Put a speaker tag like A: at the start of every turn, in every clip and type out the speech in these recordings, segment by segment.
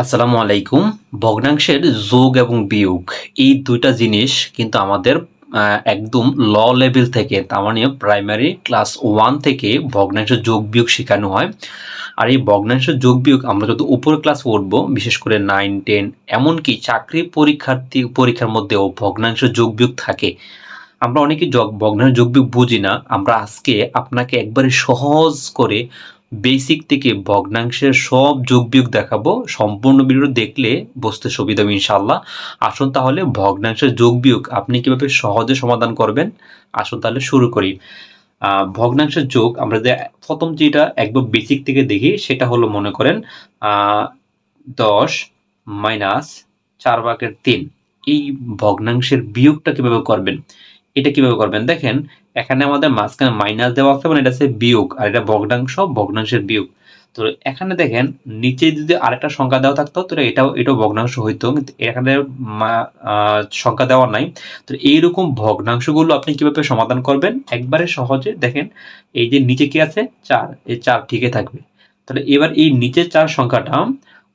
A: আসসালামু আলাইকুম। ভগ্নাংশের যোগ এবং বিয়োগ, এই দুইটা জিনিস কিন্তু আমাদের একদম ল লেভেল থেকে, তার মানে প্রাইমারি ক্লাস ওয়ান থেকে ভগ্নাংশের যোগ বিয়োগ শেখানো হয়। আর এই ভগ্নাংশের যোগ বিয়োগ আমরা যত উপরে ক্লাস উঠবো বিশেষ করে নাইন টেন এমনকি চাকরি পরীক্ষার্থী পরীক্ষার মধ্যেও ভগ্নাংশের যোগ বিয়োগ থাকে। আমরা অনেকে যোগ ভগ্নাংশের যোগ বিয়োগ বুঝি না। আমরা আজকে আপনাকে একবারে সহজ করে বেসিক থেকে ভগ্নাংশের সব যোগ বিয়োগ দেখাবো, সম্পূর্ণ ভিডিও দেখলে বুঝতে সুবিধা ইনশাল্লাহ আসুন তাহলে ভগ্নাংশের যোগ বিয়োগ আপনি কীভাবে সহজে সমাধান করবেন? আসুন তাহলে শুরু করি। ভগ্নাংশের যোগ আমরা যে প্রথম যেটা একবার বেসিক থেকে দেখি, সেটা হলো মনে করেন দশ মাইনাস চার ভাগের তিন। এই ভগ্নাংশের বিয়োগটা কীভাবে করবেন? এটা কীভাবে করবেন? দেখেন এখানে আমাদের মাঝখানে মাইনাস দেওয়া আছে মানে এটা হচ্ছে বিয়োগ, আর এটা ভগ্নাংশ, ভগ্নাংশের বিয়োগ। তো এখানে দেখেন, নিচে যদি আরেকটা সংখ্যা দেওয়া থাকতো, তাহলে এটাও এটাও ভগ্নাংশ হইতো। কিন্তু এখানে সংখ্যা দেওয়া নাই। তো এইরকম ভগ্নাংশগুলো আপনি কীভাবে সমাধান করবেন? একবারে সহজে দেখেন, এই যে নিচে কি আছে? চার। এই চার ঠিকই থাকবে। তাহলে এবার এই নিচের চার সংখ্যাটা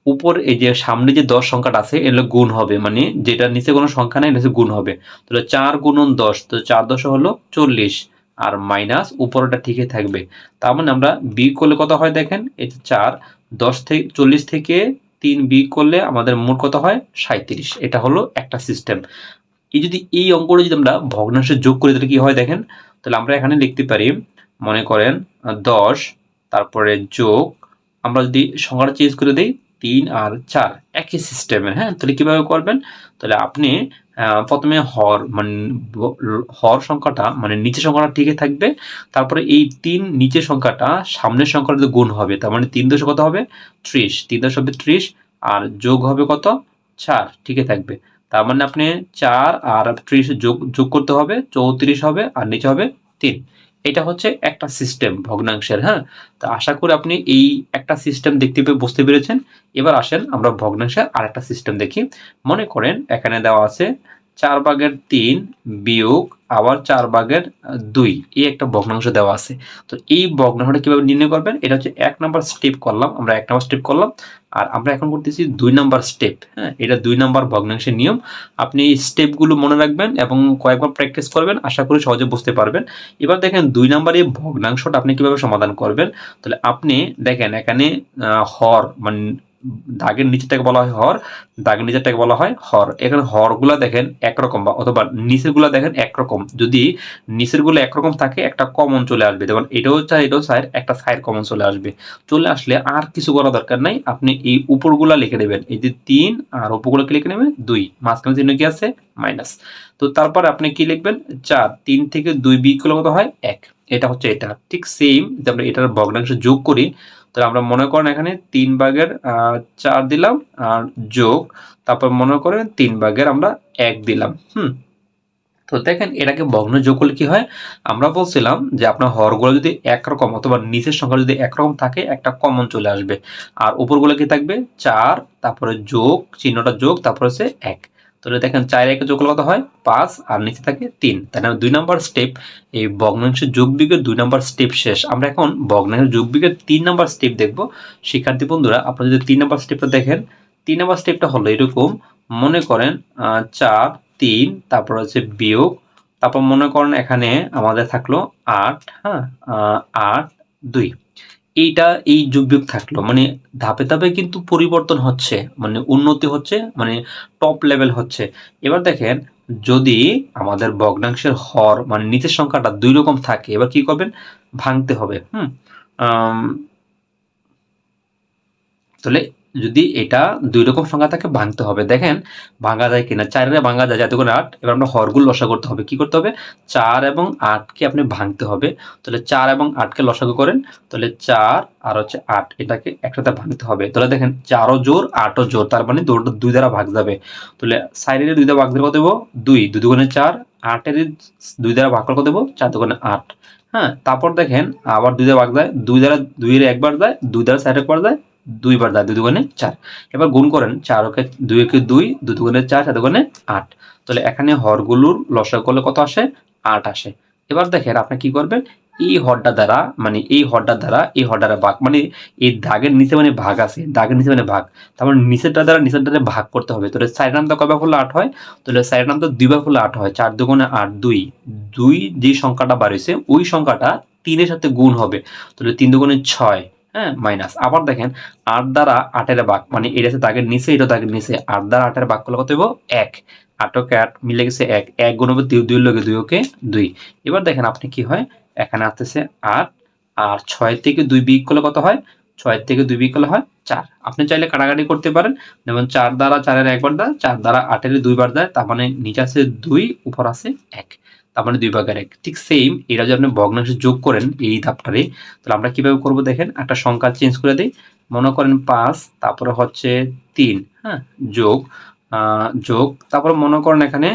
A: উপর এই যে সামনে যে দশ সংখ্যাটা আছে এগুলো গুণ হবে। মানে যেটা নিচে কোনো সংখ্যা নেই হচ্ছে গুণ হবে। তাহলে চার গুণন দশ, তো চার দশ হলো চল্লিশ। আর মাইনাস উপরটা ঠিকই থাকবে। তার মানে আমরা বি করলে কত হয় দেখেন? এই যে চার, দশ থেকে চল্লিশ থেকে তিন বি করলে আমাদের মোট কত হয়? সাঁত্রিশ এটা হলো একটা সিস্টেম এই যদি এই অঙ্কটা যদি আমরা ভগ্নাংশে যোগ করি, তাহলে কি হয় দেখেন? তাহলে আমরা এখানে লিখতে পারি, মনে করেন দশ, তারপরে যোগ, আমরা যদি সংখ্যাটা চেঞ্জ করে দিই তিন আর চার, একই সিস্টেমের হ্যাঁ? তাহলে কীভাবে করবেন? তাহলে আপনি প্রথমে হর মানে হর সংখ্যাটা মানে নিচের সংখ্যাটা ঠিকই থাকবে। তারপরে এই তিন নিচের সংখ্যাটা সামনের সংখ্যাটা গুণ হবে। তার মানে তিন দশ কত হবে? ত্রিশ। তিন দশ হবে ত্রিশ, আর যোগ হবে কত? চার। ঠিকই থাকবে। তার মানে আপনি চার আর ত্রিশ যোগ যোগ করতে হবে, চৌত্রিশ হবে, আর নিচে হবে তিন। এটা হচ্ছে একটা সিস্টেম ভগ্নাংশের হ্যাঁ? তো আশা করি আপনি এই একটা সিস্টেম দেখতে পেয়ে বুঝতে পেরেছেন। এবার আসেন আমরা ভগ্নাংশের আর একটা সিস্টেম দেখি। মনে করেন এখানে দেওয়া আছে চার ভাগের তিন বিয়োগ আবার চার ভাগের দুই। এই একটা ভগ্নাংশ দেওয়া আছে। তো এই ভগ্নাংশটা কীভাবে নির্ণয় করবেন? এটা হচ্ছে এক নাম্বার স্টেপ করলাম, আমরা এক নাম্বার স্টেপ করলাম। আর আমরা এখন করতেছি দুই নাম্বার স্টেপ হ্যাঁ? এটা দুই নাম্বার ভগ্নাংশের নিয়ম। আপনি স্টেপগুলো মনে রাখবেন এবং কয়েকবার প্র্যাকটিস করবেন, আশা করি সহজে বুঝতে পারবেন। এবার দেখেন দুই নাম্বার এই ভগ্নাংশটা আপনি কীভাবে সমাধান করবেন? তাহলে আপনি দেখেন এখানে হর মানে দাগের নিচেরটাকে বলা হয় হর, দাগের নিচেরটাকে বলা হয় হর। এখানে হরগুলা দেখেন একরকম বা অথবা নিচেরগুলা দেখেন একরকম। যদি নিচেরগুলো একরকম থাকে, একটা কমন চলে আসবে। যেমন এটাও চাই এটাও সাইড একটা সাইড কমন চলে আসবে। চলে আসলে আর কিছু করা দরকার নাই। আপনি এই উপরগুলা লিখে নেবেন এই যে তিন আর উপরগুলোকে লিখে নেবেন দুই। মাঝখানে চিহ্ন কি আছে? মাইনাস তো তারপর আপনি কি লিখবেন? চার। তিন থেকে দুই বিয়োগ করলে কত হয়? এক। এটা হচ্ছে এটা। ঠিক সেম যে আমরা এটার ভগ্নাংশ যোগ করি তাহলে আমরা মনে করেন এখানে তিন ভাগের চার দিলাম আর যোগ, তারপর মনে করেন তিন ভাগের আমরা এক দিলাম, হুম। তো দেখেন এটাকে ভগ্ন যোগ করলে কি হয়? আমরা বলছিলাম যে আপনার হরগুলো যদি একরকম অথবা নিচের সংখ্যা যদি একরকম থাকে, একটা কমন চলে আসবে। আর উপরগুলো কি থাকবে? চার, তারপরে যোগ, চিহ্নটা যোগ, তারপরে হচ্ছে এক। তাহলে দেখেন চার একে যোগ কত হয়? পাঁচ, আর নিচে থাকে তিন। তাই না দুই নম্বর স্টেপ এই ভগ্নাংশের যোগ বিয়োগের দুই নম্বর স্টেপ শেষ। আমরা এখন ভগ্নাংশের যোগ বিয়োগের তিন নম্বর স্টেপ দেখব। শিক্ষার্থী বন্ধুরা, আপনারা যদি তিন নম্বর স্টেপটা দেখেন, তিন নম্বর স্টেপটা হলো এরকম, মনে করেন চার, তিন, তারপর হচ্ছে বিয়োগ, তারপর মনে করেন এখানে আমাদের থাকল আট হ্যাঁ আট, দুই। এইটা, এই যুগ যুগ থাকল। মানে ধাপে ধাপে কিন্তু পরিবর্তন হচ্ছে মানে উন্নতি হচ্ছে মানে টপ লেভেল হচ্ছে। এবার দেখেন, যদি আমাদের ভগ্নাংশের হর মানে নিচের সংখ্যাটা দুই রকম থাকে, এবার কি করবেন? ভাঙতে হবে, হুম? তাহলে যদি এটা দুই রকম সংখ্যা থাকে ভাঙতে হবে। দেখেন, ভাঙা যায় কিনা? চারের ভাঙা যায় যাতে করে আট এবার আমরা হরগুলো লসা করতে হবে। কি করতে হবে? চার এবং আটকে আপনি ভাঙতে হবে। তাহলে চার এবং আটকে লসাগু করেন। তাহলে চার আর হচ্ছে আট, এটাকে একসাথে ভাঙতে হবে। তাহলে দেখেন, চারও জোর আটও জোর তার মানে দুটো দুই দ্বারা ভাগ যাবে। তাহলে সাইডের দুই দ্বারা ভাগ কত দেবো? দুই। দুই দুগুণে চার, আটের দুই দ্বারা ভাগ করে দেবো? চার দুগুণে আট। হ্যাঁ তারপর দেখেন, আবার দুই দ্বারা ভাগ যায়। দুই দ্বারা দুইয়ের একবার যায়, দুই দ্বারা সাইড একবার যায়। দুইবার যায় দুই দুগুণে চার। এবার গুণ করেন, চার ওকে দুই একে দুই দুই দুগুণে চার চার দুগুণে আট। তাহলে এখানে হরগুলোর লসা করলে কত আসে? আট আসে। এবার দেখেন আপনি কি করবেন? এই হরটা দ্বারা মানে এই হরটা দ্বারা, এই হর হরটার ভাগ মানে এই দাগের নিচে মানে ভাগ আছে দাগের নিচে মানে ভাগ। তার মানে নিচেরটা দ্বারা নিচের দ্বারা ভাগ করতে হবে। তাহলে সাইড নামটা কয়বার করলে আট হয়? তাহলে সাইড নামটা দুইবার করলে আট হয়, চার দুগুণে আট দুই। দুই যে সংখ্যাটা বাড়িয়েছে, ওই সংখ্যাটা তিনের সাথে গুণ হবে। তাহলে তিন দুগুণে ছয় হ্যাঁ মাইনাস আবার দেখেন, আট দ্বারা আটের ভাগ মানে এটা দাগের নিচে, এটা দাগের নিচে। আট দ্বারা আটের ভাগ করলে কত হইব? এক। আটকে আট মিলে গেছে এক। এক গুণ হবে দুই লগে দুই, ওকে দুই। এবার দেখেন আপনি কি হয়? এখানে আসতেছে আট। আর ছয় থেকে দুই বিয়োগ করলে কত হয়? ছয় থেকে দুই বিয়োগ করলে হয় চার। আপনি চাইলে কাটাকাটি করতে পারেন। যেমন চার দ্বারা চারের একবার দেয়, চার দ্বারা আটের দুইবার দেয়, তার মানে নিচে আছে দুই, উপর আছে এক। তার মানে দুই ভাগের এক। ঠিক সেম এটা যদি আপনি ভগ্নাংশ যোগ করেন এই ধাপটারে, তাহলে আমরা কীভাবে করব দেখেন? একটা সংখ্যা চেঞ্জ করে দিই। মনে করেন পাঁচ, তারপরে হচ্ছে তিন হ্যাঁ? যোগ যোগ, তারপরে মনে করেন এখানে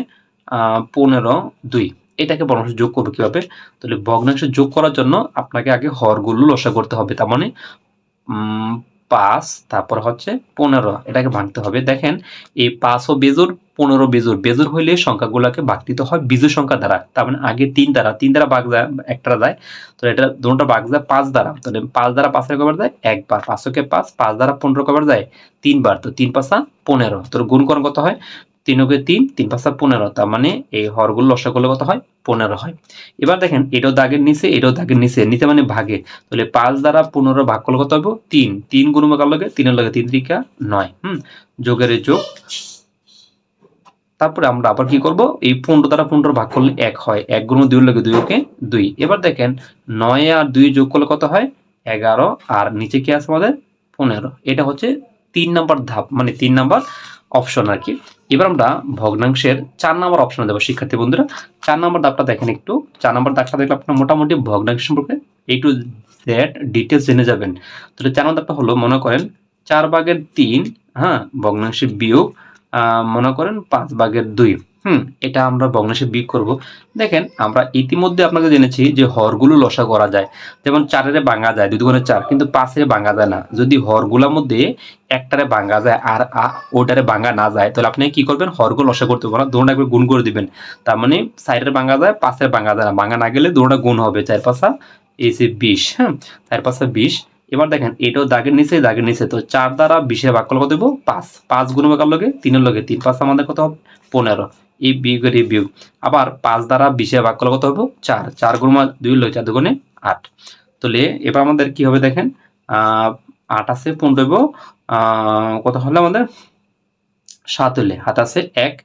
A: পনেরো, দুই। এটাকে ভগ্নাংশ যোগ করব কীভাবে? তাহলে ভগ্নাংশ যোগ করার জন্য আপনাকে আগে হরগুলো লসা করতে হবে। তার মানে পাঁচ, তারপর হচ্ছে পনেরো, এটাকে ভাঙতে হবে। দেখেন, এই পাঁচ ও বেজুর, পনেরো বেজুর বেজুর হইলে সংখ্যাগুলোকে ভাগ দিতে হয় বিজু সংখ্যা দ্বারা। তার মানে আগে তিন দ্বারা তিন দ্বারা ভাগ যায়, একটা যায়, তো এটা দুটো ভাগ যায় পাঁচ দ্বারা। তাহলে পাঁচ দ্বারা পাঁচের কবার যায় একবার পাঁচশোকে পাঁচ পাঁচ দ্বারা পনেরো কবার যায় তিনবার, তো তিন পাঁচা পনেরো। তোর গুণ করণ কত হয়? তিনকে তিন তিন পাঁচা পনেরো, তার মানে এই হরগুলো লসা করলে কত হয়? পনেরো হয়। এবার দেখেন, এটাও দাগের নিচে, এটাও দাগের নিচে নিচে মানে ভাগে। তাহলে পাঁচ দ্বারা পনেরো ভাগ করলে কত হবে? তিন। তিন গুণ কার লগে? তিনের লগে তিন ত্রিকা নয়। হুম? যোগের যোগ। তারপরে আমরা আবার কি করব? এই পনেরো দ্বারা পনেরো ভাগ করলে এক হয়। এক গুণ দুই লগে দুই ওকে দুই। এবার দেখেন, নয় আর দুই যোগ করলে কত হয়? এগারো। আর নিচে কি আছে আমাদের? পনেরো। এটা হচ্ছে তিন নাম্বার ধাপ মানে তিন নাম্বার অপশন আর কি। এবার আমরা ভগ্নাংশের চার নাম্বার অপশনে দেবো শিক্ষার্থী বন্ধুরা। চার নাম্বার দাগটা দেখেন একটু। চার নাম্বার দাগটা দেখলে আপনার মোটামুটি ভগ্নাংশ সম্পর্কে একটু দ্যাট ডিটেলস জেনে যাবেন। তাহলে চার নাম্বার দাগটা হলো, মনে করেন চার ভাগের তিন হ্যাঁ ভগ্নাংশের বিয়োগ মনে করেন পাঁচ ভাগের দুই। হুম, এটা আমরা ভগ্নাংশে বিয়োগ করব। দেখেন, আমরা ইতিমধ্যে আপনাকে জেনেছি যে হরগুলো লসা করা যায়। যেমন চারেরে ভাঙা যায়, দুই দুগুণে চার, কিন্তু পাঁচের ভাঙা যায় না। যদি হরগুলোর মধ্যে একটারে ভাঙা যায় আর ওটারে ভাঙা না যায়, তাহলে আপনি কি করবেন? হরগুলো লসা করতে পারেন দোনো একবার গুণ করে দিবেন। তার মানে সাইডের ভাঙা যায়, পাঁচের ভাঙা যায় না। ভাঙা না গেলে দোনোটা গুণ হবে। চার পাঁচা এই যে বিশ হ্যাঁ চার পাঁচা বিশ। এবার দেখেন, এটাও দাগের নিচে দাগের নিচে। তো চার দ্বারা বিশের কত দেবো? পাঁচ। পাঁচ গুণ ভাগ লগে তিনের লগে তিন। পাঁচ আমাদের কত হবে? পনেরো। এই বিয়োগের এই বিয়োগ আবার পাঁচ দ্বারা বিশের ভাগ করলে কত হবে চার। চার গুণ মা- দুই লগে চার দুগুণে আট। তাহলে এবার আমাদের কি হবে দেখেন? আট আছে, পনেরো কত হলো আমাদের? সাত হলে হাত আছে, এক।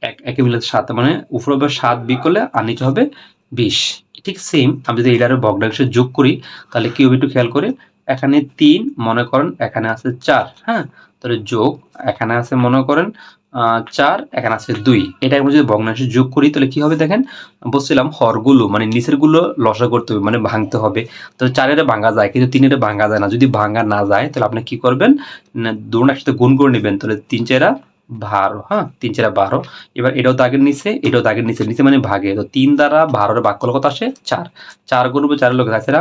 A: এক, একে মিলে সাত মানে উপরে হবে সাত বিক করলে আর নিচে হবে বিশ। ঠিক সেম আমি যদি এটার ভগ্নাংশে যোগ করি, তাহলে কি হবে একটু খেয়াল করে? এখানে তিন, মনে করেন এখানে আছে চার হ্যাঁ? তাহলে যোগ, এখানে আছে মনে করেন চার, এখানে আছে দুই। এটা আমরা যদি ভগ্নাংশে যোগ করি, তাহলে কি হবে দেখেন? বলছিলাম হরগুলো মানে নিচেরগুলো লসা করতে হবে মানে ভাঙতে হবে। তো চারের ভাঙা যায়, কিন্তু তিনের ভাঙা যায় না। যদি ভাঙা না যায়, তাহলে আপনি কি করবেন? দুটো একসাথে গুণ করে নেবেন, তাহলে তিন চেরা বারো হ্যাঁ? তিন চেরা বারো। এবার এটাও দাগের নিচে, এটাও দাগের নিচে। নিচে মানে ভাগে। তো তিন দ্বারা বারোর করলে কত আসে চার। চার গুণ চারের লোক আছে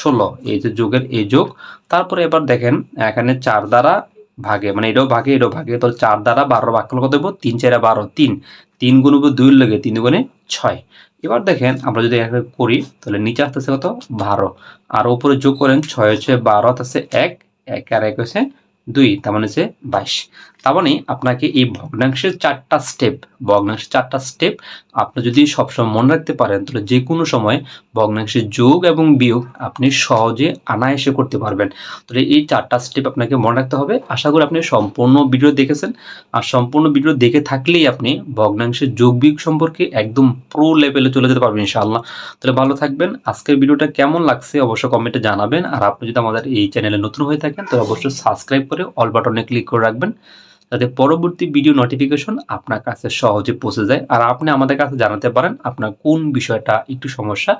A: ষোলো। এই যে যোগের এই যোগ। তারপরে এবার দেখেন, এখানে চার দ্বারা ভাগে মানে এটাও ভাগে এটাও ভাগে। তো চার দ্বারা বারো ভাগ করলে কত দেবো তিন চারে বারো, তিন। তিন গুণ উপর দুই লাগে, তিন গুণে ছয়। এবার দেখেন, আমরা যদি একটা করি, তাহলে নিচে আসতেছে কত? বারো। আর উপরে যোগ করেন, ছয় হচ্ছে বারো তাছে এক এক আর এক হচ্ছে দুই, তার মানে হচ্ছে বাইশ। তার মানে আপনাকে এই ভগ্নাংশের চারটা স্টেপ ভগ্নাংশের চারটা স্টেপ আপনি যদি সবসময় মনে রাখতে পারেন, তাহলে যে কোনো সময় ভগ্নাংশের যোগ এবং বিয়োগ আপনি সহজে আনায়াসে করতে পারবেন। তাহলে এই চারটা স্টেপ আপনাকে মনে রাখতে হবে। আশা করি আপনি সম্পূর্ণ ভিডিও দেখেছেন। আর সম্পূর্ণ ভিডিও দেখে থাকলেই আপনি ভগ্নাংশের যোগ বিয়োগ সম্পর্কে একদম প্রো লেভেলে চলে যেতে পারবেন ইনশাআল্লাহ। তাহলে ভালো থাকবেন। আজকের ভিডিওটা কেমন লাগছে অবশ্যই কমেন্টে জানাবেন। আর আপনি যদি আমাদের এই চ্যানেলে নতুন হয়ে থাকেন, তাহলে অবশ্যই সাবস্ক্রাইব করে অল বাটনে ক্লিক করে রাখবেন। যাতে পরবর্তী ভিডিও নোটিফিকেশন আপনার কাছে সহজে পৌঁছে যায়। আর আপনি আমাদের কাছে জানাতে পারেন আপনার কোন বিষয়টা একটু সমস্যা।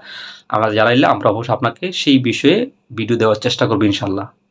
A: আমরা জানাইলে আমরা অবশ্যই আপনাকে সেই বিষয়ে ভিডিও দেওয়ার চেষ্টা করব ইনশাল্লাহ।